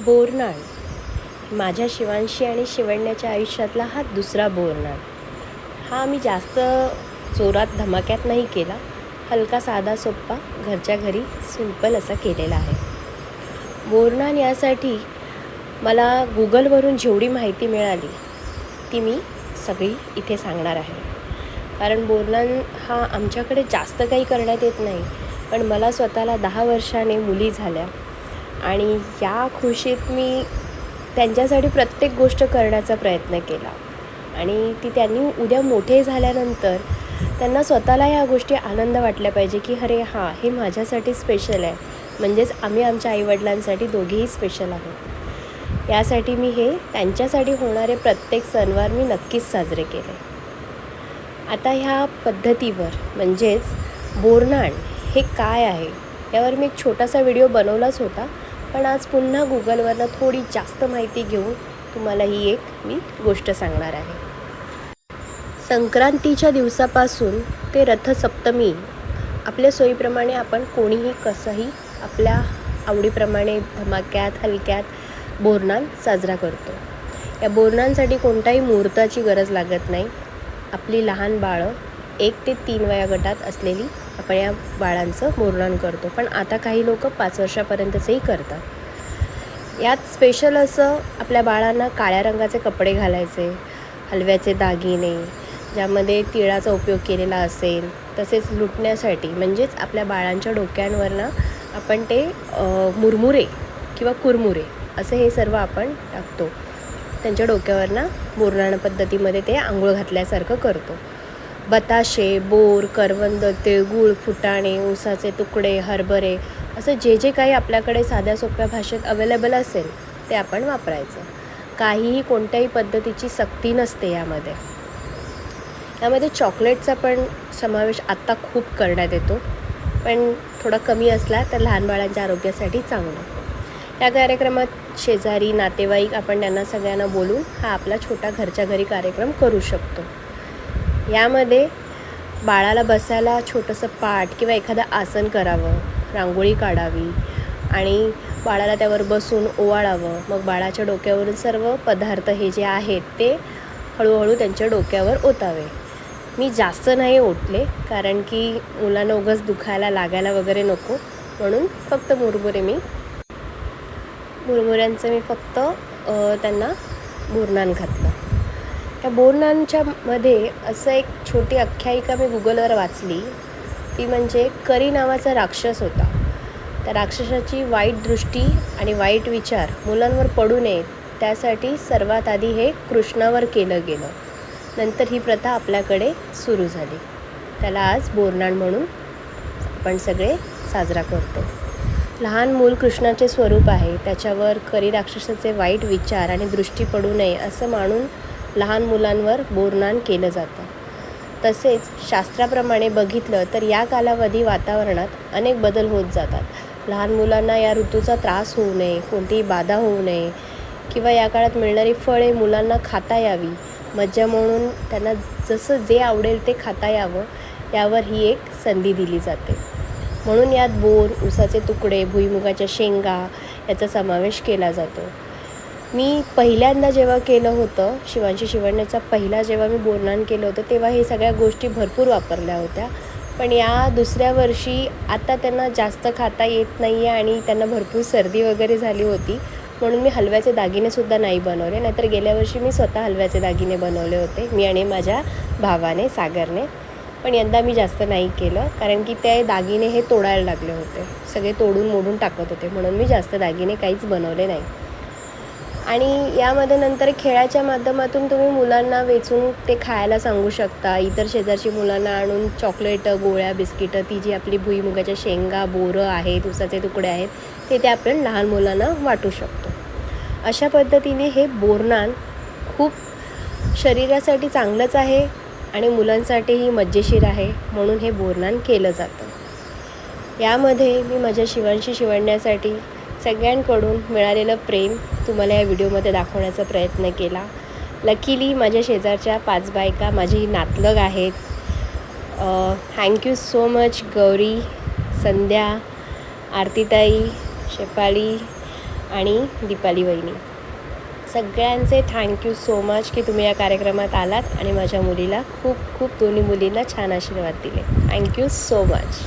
बोरनाळ माझ्या शिवांशी आणि शिवण्याच्या आयुष्यातला हा दुसरा बोरनाळ हा मी जास्त जोरात धमाक्यात नाही केला. हलका साधा सोप्पा घरच्या घरी सिंपल असा केलेला आहे. बोरनाण यासाठी मला गुगलवरून जेवढी माहिती मिळाली ती मी सगळी इथे सांगणार आहे. कारण बोरनान हा आमच्याकडे जास्त काही करण्यात येत नाही. पण मला स्वतःला दहा वर्षाने मुली झाल्या. आणि या खुशीत मी त्यांच्यासाठी प्रत्येक गोष्ट करण्याचा प्रयत्न केला. आणि ती त्यांनी उद्या मोठे झाल्यानंतर त्यांना स्वतःला ह्या गोष्टी आनंद वाटल्या पाहिजे की अरे हां हे माझ्यासाठी स्पेशल आहे. म्हणजेच आम्ही आमच्या आईवडिलांसाठी दोघेही स्पेशल आहोत. यासाठी मी हे त्यांच्यासाठी होणारे प्रत्येक सणवार मी नक्कीच साजरे केले. आता ह्या पद्धतीवर म्हणजेच बोरनाण हे काय आहे? यावर मी एक छोटासा व्हिडिओ बनवलाच होता. पण आज पुन्हा गुगलवरनं थोडी जास्त माहिती घेऊन तुम्हाला ही एक मी गोष्ट सांगणार आहे. संक्रांतीच्या दिवसापासून ते रथसप्तमी आपल्या सोयीप्रमाणे आपण कोणीही कसंही आपल्या आवडीप्रमाणे धमाक्यात हलक्यात बोरणान साजरा करतो. या बोरणांसाठी कोणत्याही मुहूर्ताची गरज लागत नाही. आपली लहान बाळं एक ते तीन वया गटात असलेली आपण या बाळांचं बोरनान करतो. पण आता काही लोक पाच वर्षापर्यंतचंही करतात. यात स्पेशल असं आपल्या बाळांना काळ्या रंगाचे कपडे घालायचे हलव्याचे दागिने ज्यामध्ये तिळाचा उपयोग केलेला असेल तसेच लुटण्यासाठी म्हणजेच आपल्या बाळांच्या डोक्यांवरनं आपण ते मुरमुरे किंवा कुरमुरे असे हे सर्व आपण टाकतो. त्यांच्या डोक्यावरनं बोरनाण पद्धतीमध्ये ते आंघोळ घातल्यासारखं करतो. बताशे बोर करवंद तिळगुळ फुटाणे ऊसाचे तुकडे हरभरे असं जे जे काही आपल्याकडे साध्या सोप्या भाषेत अवेलेबल असेल ते आपण वापरायचं. काहीही कोणत्याही पद्धतीची सक्ती नसते यामध्ये. यामध्ये चॉकलेटचा पण समावेश आत्ता खूप करण्यात येतो पण थोडा कमी असला तर लहान बाळांच्या आरोग्यासाठी चांगलं. या कार्यक्रमात शेजारी नातेवाईक आपण त्यांना सगळ्यांना बोलून हा आपला छोटा घरच्या घरी कार्यक्रम करू शकतो. यामध्ये बाळाला बसायला छोटंसं पाठ किंवा एखादं आसन करावं रांगोळी काढावी आणि बाळाला त्यावर बसून ओवाळावं. मग बाळाच्या डोक्यावरून सर्व पदार्थ हे जे आहेत ते हळूहळू त्यांच्या डोक्यावर ओतावे. मी जास्त नाही ओतले कारण की मुलांना उगाच दुखायला लागायला वगैरे नको. म्हणून फक्त मुरमुरे मी मुरमुऱ्यांचं मी फक्त त्यांना बोरनान घातलं. त्या बोरनांच्या मध्ये असं एक छोटी आख्यायिका मी गुगलवर वाचली. ती म्हणजे करी नावाचा राक्षस होता. त्या राक्षसाची वाईट दृष्टी आणि वाईट विचार मुलांवर पडू नयेत त्यासाठी सर्वात आधी हे कृष्णावर केलं गेलं. नंतर ही प्रथा आपल्याकडे सुरू झाली. त्याला आज बोरनाण म्हणून आपण सगळे साजरा करतो. लहान मूल कृष्णाचे स्वरूप आहे. त्याच्यावर करी राक्षसाचे वाईट विचार आणि दृष्टी पडू नये असं मानून लहान मुलांवर बोरनान केलं जातं. तसेच शास्त्राप्रमाणे बघितलं तर या कालावधी वातावरणात अनेक बदल होत जातात. लहान मुलांना या ऋतूचा त्रास होऊ नये कोणतीही बाधा होऊ नये किंवा या काळात मिळणारी फळे मुलांना खाता यावी. मज्जा म्हणून त्यांना जसं जे आवडेल ते खाता यावं यावर ही एक संधी दिली जाते. म्हणून यात बोर उसाचे तुकडे भुईमुगाच्या शेंगा याचा समावेश केला जातो. मी पहिल्यांदा जेव्हा केलं होतं शिवांशी शिवण्याचा पहिला जेव्हा मी बोरनान केलं होतं तेव्हा हे सगळ्या गोष्टी भरपूर वापरल्या होत्या. पण या दुसऱ्या वर्षी आता त्यांना जास्त खाता येत नाही आहे आणि त्यांना भरपूर सर्दी वगैरे झाली होती. म्हणून मी हलव्याचे दागिनेसुद्धा नाही बनवले. नाहीतर गेल्या वर्षी मी स्वतः हलव्याचे दागिने बनवले होते मी आणि माझ्या भावाने सागरने. पण यंदा मी जास्त नाही केलं कारण की ते दागिने हे तोडायला लागले होते. सगळे तोडून मोडून टाकत होते. म्हणून मी जास्त दागिने काहीच बनवले नाही. आणि यामध्ये नंतर खेळाच्या माध्यमातून तुम्ही मुलांना वेचून ते खायला सांगू शकता. इतर शेजारची मुलांना आणून चॉकलेट गोळ्या बिस्किटं ती जी आपली भुईमुगाच्या शेंगा बोरं आहेत उसाचे तुकडे आहेत ते ते आपण लहान मुलांना वाटू शकतो. अशा पद्धतीने हे बोरनान खूप शरीरासाठी चांगलंच आहे आणि मुलांसाठीही मज्जेशीर आहे म्हणून हे बोरनान केलं जातं. यामध्ये मी माझ्या शिवांशी शिवण्यासाठी सगळ्यांकडून मिळालेलं प्रेम तुम्हाला या व्हिडिओमध्ये दाखवण्याचा प्रयत्न केला. लकीली माझ्या शेजारच्या पाच बायका माझी नातलग आहेत. Thank you so much Gauri Sandhya आरतीताई Shefali आणि दीपाली वहिनी सगळ्यांचे थँक्यू सो मच की तुम्ही या कार्यक्रमात आलात आणि माझ्या मुलीला खूप खूप दोन्ही मुलींना छान आशीर्वाद दिले. Thank you so much